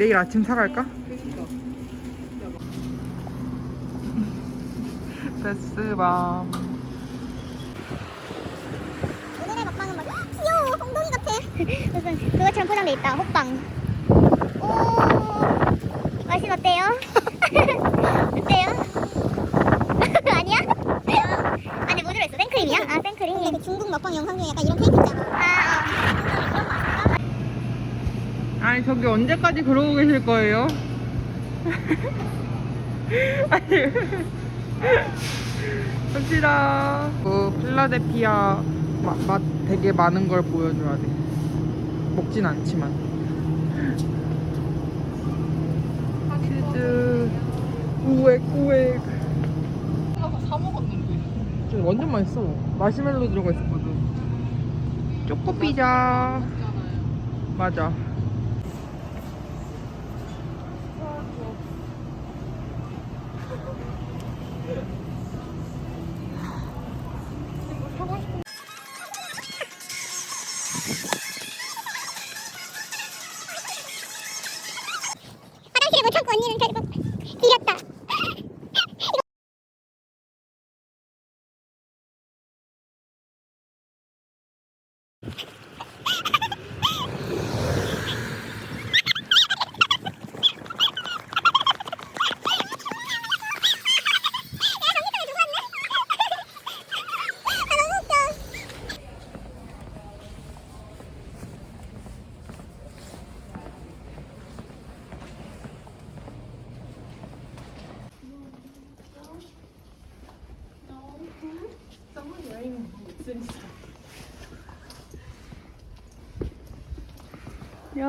내일 아침 사갈까? 베스밤 오늘의 먹방은 막 헉, 귀여워 엉덩이 같아 무슨 그것처럼 포장돼 있다 호빵 오 맛이 어때요? 어때요? 아니야? 안에 뭐 들어있어? 생크림이야? 아 생크림 그 중국 먹방 영상 중에 약간 이런 케이크 있잖아 아 아니 저기 언제까지 그러고 계실 거예요? 아니 갑시다. 그 필라델피아 마- 맛 되게 많은 걸 보여줘야 돼. 먹진 않지만. 치즈 우엑 우엑 사 먹었는데. 좀 완전 맛있어. 마시멜로 들어가 있었거든. 초코 피자. 맞아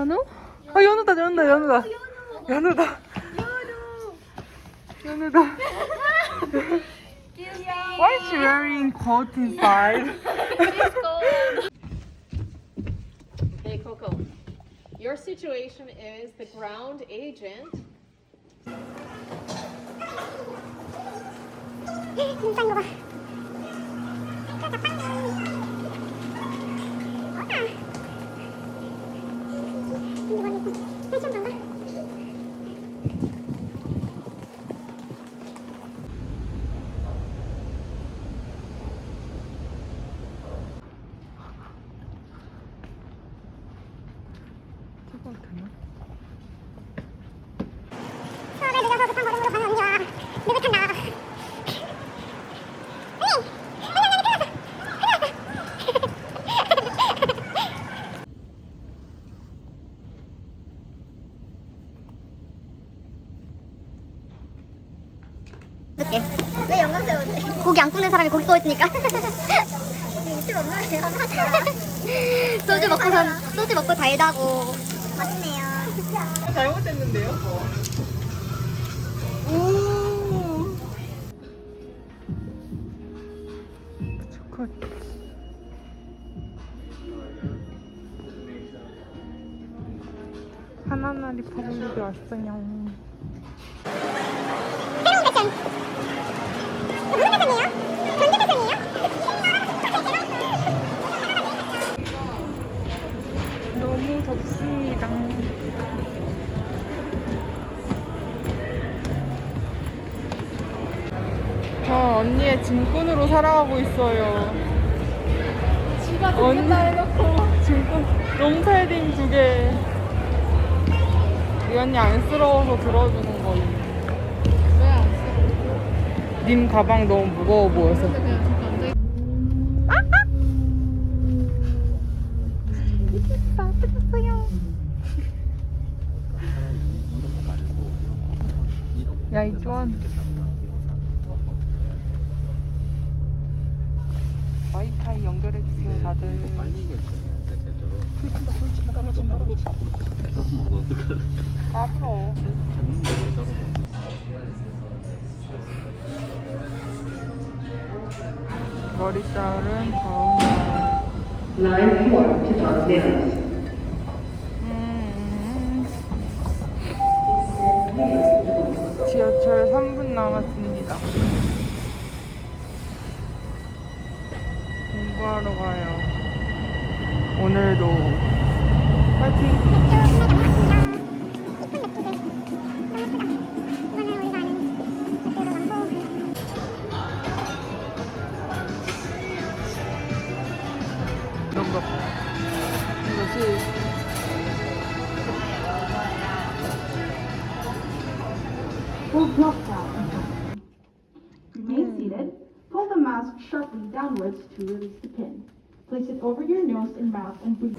연우? 아 연우다 연우다 연우다 연우다 연우다 Why is she wearing coat inside? Hey Coco, your situation is the ground agent. 눈싼 거 봐. 서울에 늦어서 급한 걸음으로 가는 언니와 느긋한 났어! 어떡해. 왜 영광스러운데? 고기 안 굽는 사람이 고기 구워 있으니까. 유튜브 없나요? 소주 먹고 선, 소주 먹고 달다고. 맛있네요. 잘못했는데요? 오 초콜 하나나 리퍼블릭에 왔어요 덥습니다. 저 언니의 짐꾼으로 살아가고 있어요. 지가 언니. 해놓고. 짐꾼 롱패딩 두 개. 이 언니 안쓰러워서 들어주는 거예요. 왜안 써? 님 가방 너무 무거워 보여서. 야 이주원. 와이파이 연결해 주세요 다들. 아파. 머리 자른 다음. Line 4 to Don Mills. 3분 남았습니다. 공부하러 가요. 오늘도 파이팅! sharply downwards to release the pin. Place it over your nose and mouth and breathe.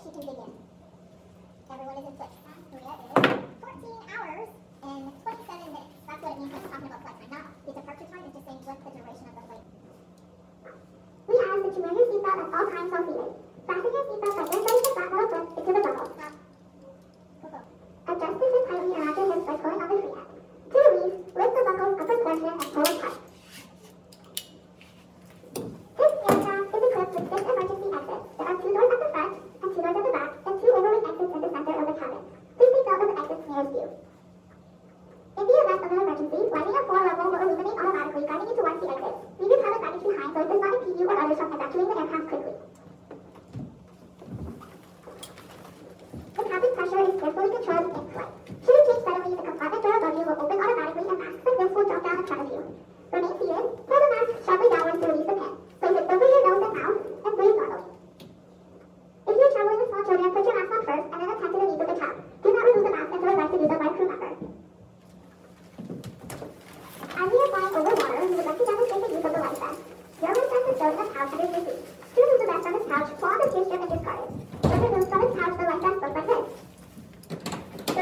she can begin. Everyone is in foot. We are in 14 hours and 27 minutes. That's what it means when talking about flight time. Not the departure time, it's just saying what's the duration of the flight. We have the tremendous seatbelt at all kinds of feelings.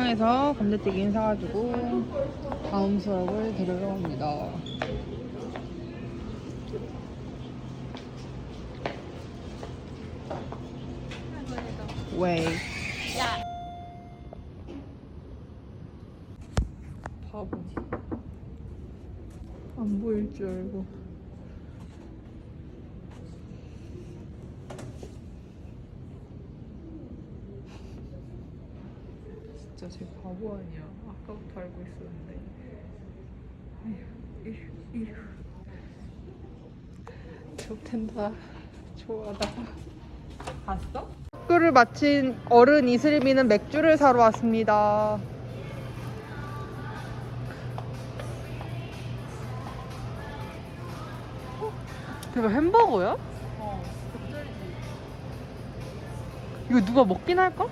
시장에서 감자튀김 사가지고 다음 수업을 들으러 갑니다. 왜? 야. 바보. 안 보일 줄 알고. 바보 아니야. 아까부터 알고 있었는데. 이휴, 이휴. 좋텐다. 좋아다. 봤어? 학교를 마친 어른 이슬비는 맥주를 사러 왔습니다. 어? 이거 햄버거야? 어, 겹절이지. 이거 누가 먹긴 할까?